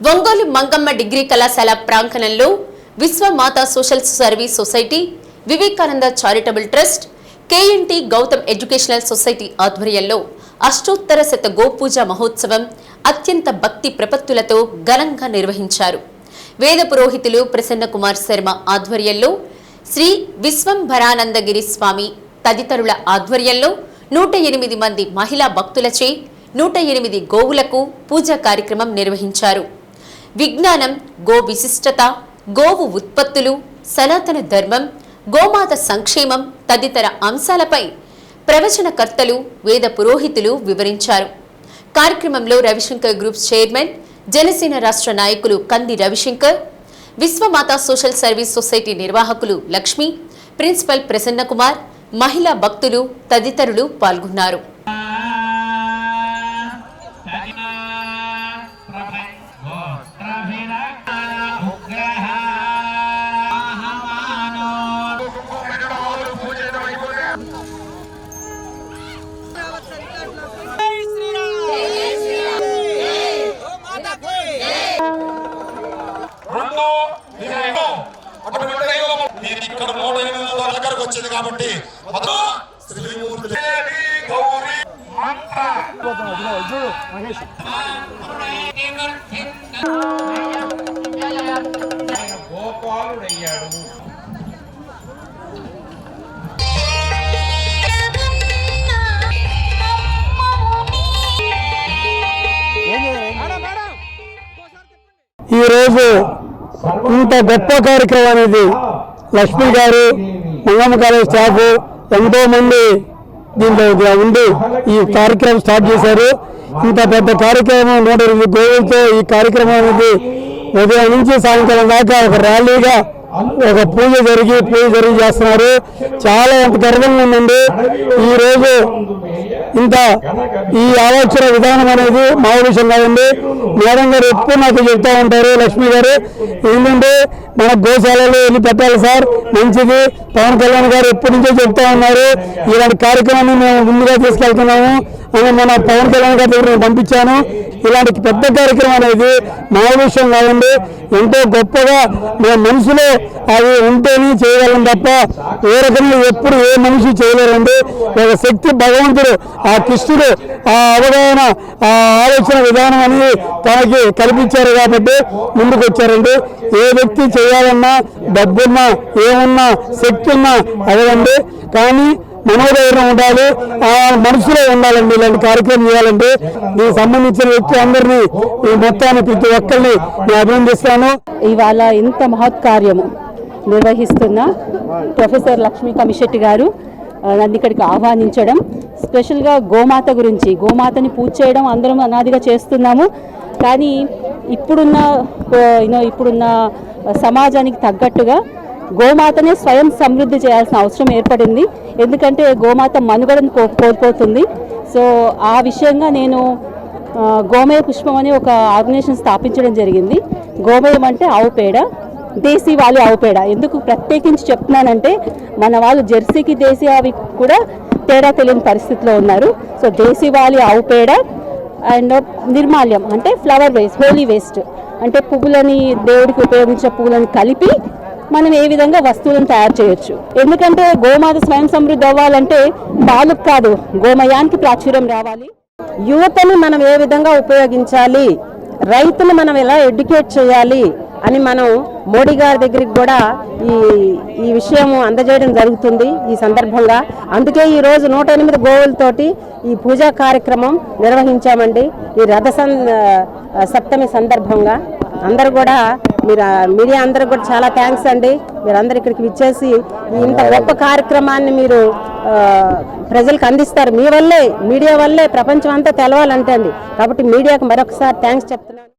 Ongole Mangamma degree కళాశాల ప్రాంగణంలో Vishwamata social service society Vivekananda charitable trust KNT Gautam educational society ఆధ్వర్యంలో అష్టోత్తర శత గోపూజ మహోత్సవం అత్యంత భక్తి ప్రపత్తులతో ఘనంగా నిర్వహించారు. వేద పురోహితులు ప్రసన్న కుమార్ శర్మ ఆధ్వర్యంలో శ్రీ విశ్వంభరానందగిరి స్వామి తదితరుల ఆధ్వర్యంలో నూట ఎనిమిది మంది మహిళా భక్తులచే నూట ఎనిమిది గోవులకు పూజా కార్యక్రమం నిర్వహించారు. విజ్ఞానం గో విశిష్టత గోవు ఉత్పత్తులు సనాతన ధర్మం గోమాత సంక్షేమం తదితర అంశాలపై ప్రవచనకర్తలు వేద పురోహితులు వివరించారు. కార్యక్రమంలో రవిశంకర్ గ్రూప్ చైర్మన్ జనసేన రాష్ట్ర నాయకులు Kandi Ravishankar Vishwamata social service society నిర్వాహకులు లక్ష్మి ప్రిన్సిపల్ ప్రసన్నకుమార్ మహిళా భక్తులు తదితరులు పాల్గొన్నారు. వచ్చింది కాబట్టి గోపాలుడయ్యాడు ఈరోజు ఇంత గొప్ప కార్యక్రమం అనేది లక్ష్మి గారు మంగమ్మ కాలేజ్ స్టాఫ్ ఎంతో మంది దీంట్లో ఉండి ఈ కార్యక్రమం స్టార్ట్ చేశారు. ఇంత పెద్ద కార్యక్రమం నూట ఇరవై గోవులతో ఈ కార్యక్రమం అనేది ఉదయం నుంచి సాయంకాలం దాకా ఒక ర్యాలీగా ఒక పూజ జరిగి పూజ జరిగి చేస్తున్నారు. చాలా ఎంత గర్వంగా ఉందండి. ఈ రోజు ఇంత ఈ ఆలోచన విధానం అనేది మా విషయం కాదండి మేడం గారు ఎప్పుడు నాకు చెప్తా ఉంటారు లక్ష్మి గారు. ఏంటంటే మన గోశాలలో వెళ్ళి పెట్టాలి సార్? మంచిది. పవన్ కళ్యాణ్ గారు ఎప్పటి నుంచో చెప్తా ఉన్నారు. ఇలాంటి కార్యక్రమాన్ని మేము ముందుగా తీసుకెళ్తున్నాము. అని మన పవన్ కళ్యాణ్ గారి దగ్గర పంపించాను. ఇలాంటి పెద్ద కార్యక్రమం అనేది మా విషయం కాదండి. ఎంతో గొప్పగా మన మనసులో అవి ఉంటేనే చేయగలం తప్ప ఏ రకంగా ఎప్పుడు ఏ మనిషి చేయలేరండి. ఒక శక్తి భగవంతుడు ఆ కృష్ణుడు ఆ అవగాహన ఆ ఆలోచన విధానం అనేది తనకి కల్పించారు కాబట్టి ముందుకు వచ్చారండి ఏ వ్యక్తి చేయాలన్నా డబ్బున్నా ఏమున్నా శక్తి ఉన్నా అడగండి. కానీ మనోధైర్యం ఉండాలి. ఆ మనసులో ఉండాలండి ఇలాంటి కార్యక్రమం చేయాలంటే. దీనికి సంబంధించిన వ్యక్తి అందరినీ ఈ మొత్తాన్ని ప్రతి ఒక్కరిని నేను అభినందిస్తాను. ఇవాళ ఇంత మహత్ కార్యము నిర్వహిస్తున్న ప్రొఫెసర్ లక్ష్మీ కమిషెట్టి గారు నన్ను ఇక్కడికి ఆహ్వానించడం స్పెషల్గా గోమాత గురించి గోమాతని పూజ చేయడం అందరం అనాదిగా చేస్తున్నాము. కానీ ఇప్పుడున్న ఇప్పుడున్న సమాజానికి తగ్గట్టుగా గోమాతనే స్వయం సమృద్ధి చేయాల్సిన అవసరం ఏర్పడింది. ఎందుకంటే గోమాత మనుగడను కో కోల్పోతుంది. సో ఆ విషయంగా నేను గోమయ పుష్పం అని ఒక ఆర్గనైజేషన్ స్థాపించడం జరిగింది. గోమయం అంటే ఆవు పేడ దేశీ వాళ్ళు ఆవు పేడ. ఎందుకు ప్రత్యేకించి చెప్తున్నానంటే మన వాళ్ళు జెర్సీకి దేశీ అవి కూడా తేడా తెలియని పరిస్థితిలో ఉన్నారు. సో దేశీ వాలి ఆవు పేడ అండ్ నిర్మాల్యం అంటే ఫ్లవర్ వేస్ట్ హోలీ వేస్ట్. అంటే పువ్వులని దేవుడికి ఉపయోగించే పువ్వులను కలిపి మనం ఏ విధంగా వస్తువులను తయారు చేయొచ్చు. ఎందుకంటే గోమాత స్వయం సమృద్ధి అవ్వాలంటే పాలకు కాదు గోమయానికి ప్రాచుర్యం రావాలి. యువతను మనం ఏ విధంగా ఉపయోగించాలి? రైతును మనం ఎలా ఎడ్యుకేట్ చేయాలి? అని మనం మోడీ గారి దగ్గరికి కూడా ఈ ఈ విషయం అందజేయడం జరుగుతుంది ఈ సందర్భంగా. అందుకే ఈ రోజు నూట ఎనిమిది గోవులతోటి ఈ పూజా కార్యక్రమం నిర్వహించామండి. ఈ రథ సప్తమి సందర్భంగా. అందరూ కూడా మీరు మీడియా అందరికి కూడా చాలా థ్యాంక్స్ అండి. మీరు అందరు ఇక్కడికి విచ్చేసి ఇంత గొప్ప కార్యక్రమాన్ని మీరు ప్రజలకు అందిస్తారు. మీ వల్లే మీడియా వల్లే ప్రపంచం అంతా తెలవాలంటే అండి. కాబట్టి మీడియాకు మరొకసారి థ్యాంక్స్ చెప్తున్నాను.